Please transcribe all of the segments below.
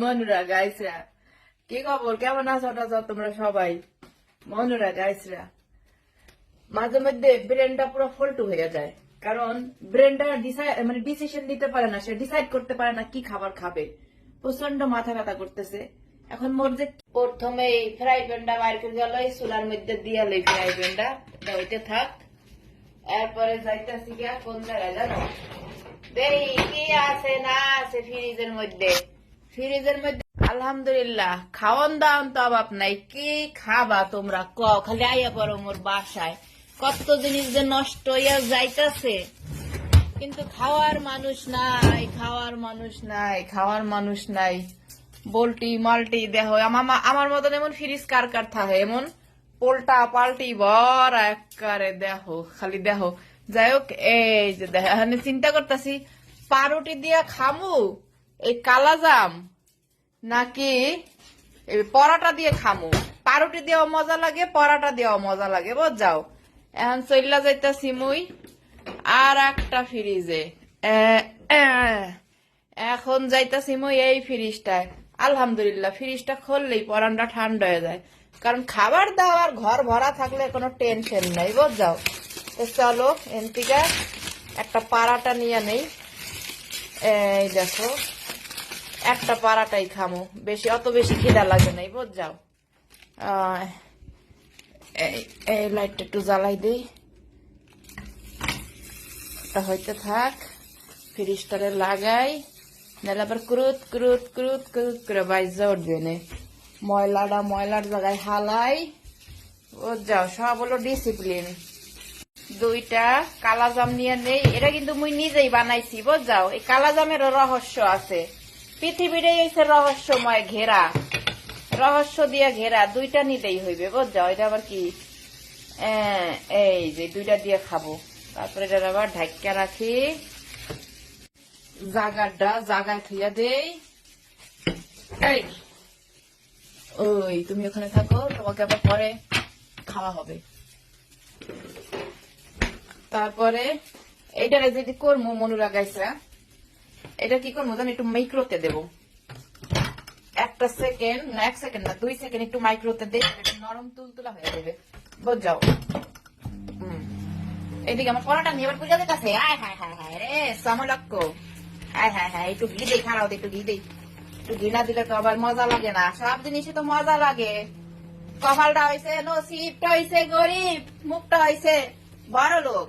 মনুরা, গাইসরা, কি খবর? কেমন আছো টাছো তোমরা সবাই? মনুরা, গাইসরা, মাঝে মধ্যে ব্রেনটা পুরো ফল্টু হয়ে যায়। কারণ ব্রেনটা মানে ডিসিশন দিতে পারে না, সে ডিসাইড করতে পারে না কি খাবার খাবে। প্রচণ্ড মাথা ব্যথা করতেছে। এখন মোর যে প্রথমে ফ্রাই প্যানটা বাইর করে গেল এই চুলার মধ্যে দিয়ে এই ফ্রাই প্যানটা হইতে থাক। এরপরে যাইতেছি গিয়া কোন জায়গায়, জানো? আলহামদুলিল্লাহ তো অভাব নাই। কি খাবা তোমরা? ক, খালি আইয়া পড়ো মোর বাসায়। কত জিনিস যে নষ্ট হইয়া যাইতাছে। কিন্তু খাওয়ার মানুষ নাই, খাওয়ার মানুষ নাই, খাওয়ার মানুষ নাই। বলটি, মাল্টি, দেহ আমার মতন এমন ফ্রিজ কার কার থাকে? এমন পোল্টা, পাল্টি বর একারে দেহ, খালি দেহ। যাই হোক, এই যে এখানে চিন্তা করতেছি পাউরুটি দিয়া খামু, এই কালাজাম নাকি পরাটা দিয়ে খামু? পাউরুটি দিয়েও মজা লাগে, পরাটা দিয়েও মজা লাগে বুঝ যাও এখন চল্লা যাইতাছি মুই, আর একটা ফ্রিজে। এখন যাইতাছি মুই এই ফ্রিজটায়। আলহামদুলিল্লাহ, ফ্রিজটা খুললেই পরানটা ঠান্ডা হয়ে যায়। কারণ খাবার দাবার, ঘর ভরা থাকলে কোনো টেনশন নাই বুঝ যাও তো চলো এনতিকা একটা পাড়াটা নিয়ে নেই। এই দেখো, একটা পাড়াটাই খামো। বেশি, অত বেশি খিদা লাগে নাই বুঝ যাও এই লাইটটা একটু জ্বালাই দিই। হইতে থাক, ফ্রিজটারে লাগাই। নাহলে আবার ক্রুত ক্রুত ক্রুত ক্রুত করে বাইজা উঠবে নে ময়লাটা ময়লার জায়গায় হালাই। ও যাও সব হলো ডিসিপ্লিন দুইটা কালাজাম নিয়ে নেই। এটা কিন্তু মুই নিজেই বানাইছি বুঝ যাও এই কালাজামের রহস্য আছে। পৃথিবীর রহস্যময় ঘেরা। রহস্য দিয়ে ঘেরা, দুইটা নিতেই হইবে বুঝ যাও এটা আবার কি? এই যে দুইটা দিয়ে খাব। তারপরে এটা আবার ঢাক্কা রাখি। জাগারটা জাগায় থইয়া দেই। ওই, তুমি ওখানে থাকো, তোমাকে আবার পরে খাওয়া হবে। তারপরে এইটারে যদি করব মনুরা গাইছা এটা কি করব জানি একটু মাইক্রোতে দেবো। একটা সেকেন্ড না এক সেকেন্ড না, দুই সেকেন্ড একটু মাইক্রোতে দেই এটা নরম তুলতুলা হয়ে যাবে। বুঝ যাও এদিকে আমার পরাটা নিয়ে এবার পূজাদের কাছে আয়, হায় হায় হায় রে সমলক্ষ আয়, হায় হায়, একটু ঘি দেই, খারাও একটু ঘি দেই। একটু ঘি না দিলে তো আবার মজা লাগে না। সব জিনিসই তো মজা লাগে। কপালটা হয়েছে নসিবটা হয়েছে গরিব, মুখটা হয়েছে বড় লোক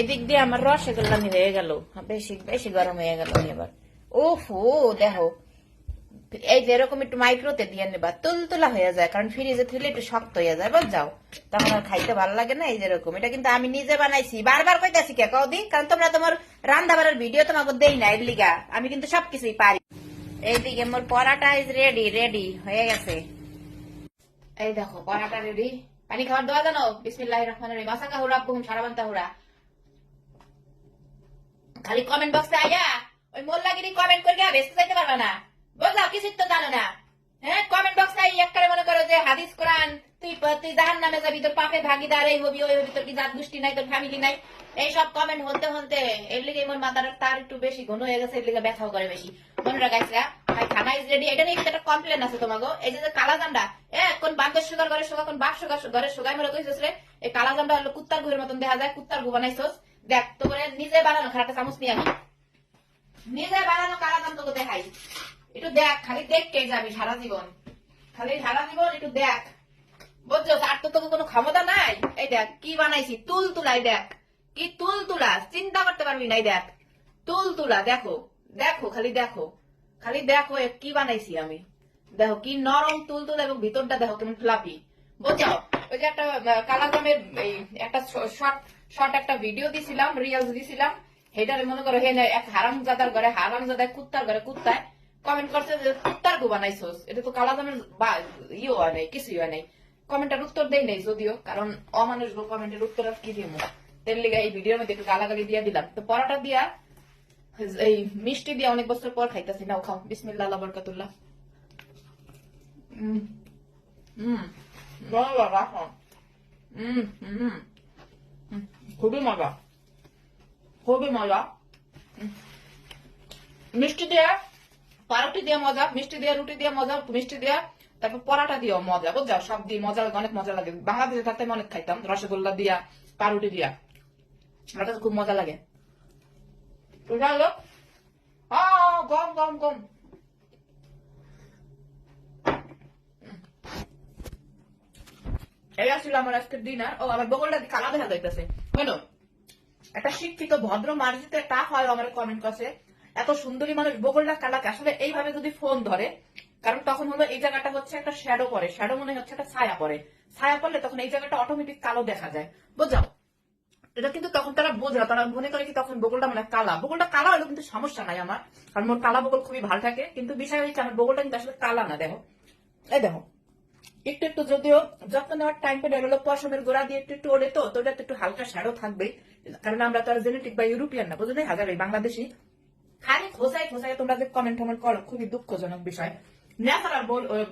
এদিক দিয়ে আমার রসগোল্লামি হয়ে গেল। বেশি বেশি গরম হয়ে গেল এবার দেখো। এই যে এরকম একটু মাইক্রোতে দিয়ে নেবা হয়ে যায়, কারণ ফ্রিজে একটু শক্ত হয়ে যায় যাও তখন আর খাইতে ভালো লাগে না, এই যেরকম এটা কিন্তু আমি নিজে বানাইছি। বারবার কইতাছি কে কদি কারণ তোমরা তোমার রান্না বাড়ার ভিডিও তোমাকে দেই না, এর লিগা। আমি কিন্তু সবকিছুই পারি। এইদিকে মোর পরাটা ইজ রেডি রেডি হয়ে গেছে। এই দেখো, পরাটা রেডি পানি খাওয়ার দোয়া জানো? বিসমিল্লাহ রহমান রহিম। মাসাকা হুরা আব্বুহুম সারাবান্তা হুরা খালি কমেন্ট বক্সে আয়া, ওই মোল্লাগিরি কমেন্ট করে বেসতে যাইতে পারবে না। বুঝলাম কিছু তো জানো না। হ্যাঁ কমেন্ট বক্সে আই একটা মনে করো যে হাদিস, কোরআন, তুই তুই জাহান নামে যাবি, তোর পাপে ভাগিদার এই হবি, ওই হবি, তোর কি জাত গোষ্ঠী নাই, তোর ফ্যামিলি নাই? এই সব কমেন্ট হতে হতে এর লিগে মোর মাথার তার একটু বেশি ঘন হয়ে গেছে, এর লিগে ব্যথাও করে বেশি। মনে রাখাইছিলা ভাই, খানা ইজ রেডি এটা নিয়ে একটা কমপ্লেন আছে তোমাকে এই যে কালা জান্ডা এ, কোন বাপের সুগার ঘরে সুগার, কোন বাপ সুগার ঘরে সুগার মেরে কইছিস রে? এই কালা জান্ডা হলো কুত্তার গুহের মতন দেখা যায়, কুত্তার গু বানাইছস। দেখ তোরে নিজে বানানো খারাপ চামচ নিয়ে আমি নিজে বানানো কালা জাম তোকে দেখাই? একটু দেখ, খালি দেখতেই যাবি সারা জীবন। খালি সারা জীবন একটু দেখ। বুঝছ? আর তো তোকে কোনো ক্ষমতা নাই? এই দেখ, কি বানাইছি? তুল তুলাই দেখ। কি তুল তুলা চিন্তা করতে পারবি না, এই দেখ। তুল তুলা, দেখো। দেখো, খালি দেখো। খালি দেখো কি বানাইছি আমি। দেখো, কি নরম তুল তুলা এবং ভিতরটা দেখো কেমন ফ্লাপি বুঝছ? ওই যে একটা এই, একটা শর্ট শর্ট একটা ভিডিও দিছিলাম রিলস দিছিলাম। সেটারে মনে করো হে এক হারাম জাদার ঘরে হারাম জাদায় কুত্তার ঘরে কুত্তায় কমেন্ট করছে যে কুত্তার গু বানাইছোস? এটা তো কালা দামের ইয়ে হয় নাই কিছুই হয় নাই। কমেন্টের উত্তর দেই নাই যদিও কারণ অমানুষ গো কমেন্টের উত্তর আর কি দিব তেল লিগা এই ভিডিওর মধ্যে একটু গালাগালি দিয়ে দিলাম। তো পরাটা দিয়া এই মিষ্টি দিয়ে অনেক বছর পর খাইতেছি। নাও খাও বিসমিল্লাহ আল্লাহ বরকাতুল্লাহ। উম উম বাবা রাখো হুম হুম, খুবই মজা খুবই মজা মিষ্টি দিয়ে, পারোটি দিয়ে মজা, মিষ্টি দিয়ে, রুটি দিয়ে মজা, মিষ্টি দিয়ে, তারপর পরাটা দিয়েও মজা, বুঝছ? সব দিয়ে মজা লাগে অনেক মজা লাগে। বাংলাদেশে থাকতে আমি অনেক খাইতাম, রসগোল্লা দিয়া পাউরুটি দিয়া। তো খুব মজা লাগে। গম গম গম। এই আসলে আমার আজকের ডিনার ও, আমার বগলটা কালা দেখা যাইতেছে। হলো একটা শিক্ষিত ভদ্র মার্জিত একটা হয় আমার কমেন্ট করছে, এত সুন্দরী মানুষ বগলটা কালাকে, আসলে এইভাবে যদি ফোন ধরে, কারণ তখন হলো এই জায়গাটা হচ্ছে একটা শ্যাডো পড়ে শ্যাডো মনে হচ্ছে একটা ছায়া পড়ে। ছায়া পড়লে তখন এই জায়গাটা অটোমেটিক কালো দেখা যায়। বুঝাও এটা কিন্তু তখন তারা বোঝে তারা মনে করে কি তখন বগলটা মানে কালা। বগলটা কালা হলো কিন্তু সমস্যা নাই আমার, কারণ মোর কালা বগল খুবই ভালো থাকে, কিন্তু বিষয় হচ্ছে আমার বগলটা কিন্তু আসলে কালা না, দেখো। এই দেখো একটু একটু যদিও যত্ন নেওয়ার টাইম পেলে হলো পশমের গোড়া দিয়ে একটু একটু ওড়ে তো তো ওটা একটু হালকা শ্যাডো থাকবে। কারণ আমরা তো আর জেনেটিক বা ইউরোপিয়ান না বুঝলে হাজার বাংলাদেশি। খালি খোসাই খোসাই তোমরা যে কমেন্ট টমেন্ট করো, খুবই দুঃখজনক বিষয়।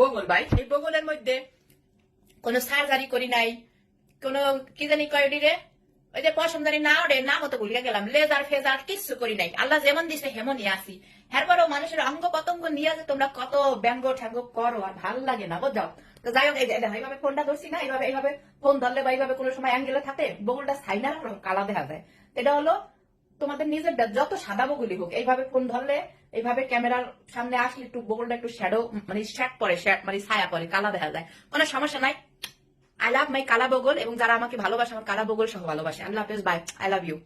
বগল ভাই, এই বগলের মধ্যে কোনো সার্জারি করি নাই, কোন কি জানি কয়ডি রে? ওই যে পশমদারি না ওরে না মতো ভুলিয়া গেলাম লেজার ফেজার কিচ্ছু করি নাই। আল্লাহ যেমন দিছে হেমনই আসি এরপরও মানুষের অঙ্গ পতঙ্গ নিয়ে যে তোমরা কত ব্যঙ্গ ঠ্যাঙ্গ করো আর ভালো লাগে না, বুঝাও। এইভাবে ফোন ধরলে এইভাবে তোমাদের নিজের যত সাদা বগুলি হোক, এইভাবে ফোন ধরলে, এইভাবে ক্যামেরার সামনে আসলে একটু বগলটা একটু শ্যাডো মানে শ্যাট পরে শ্যাট মানে ছায়া পরে, কালা দেখা যায়। কোনো সমস্যা নাই। আই লাভ মাই কালা বগল, এবং যারা আমাকে ভালোবাসে, আমার কালা বগল সহ ভালোবাসে। হাফেজ বাই আই লাভ ইউ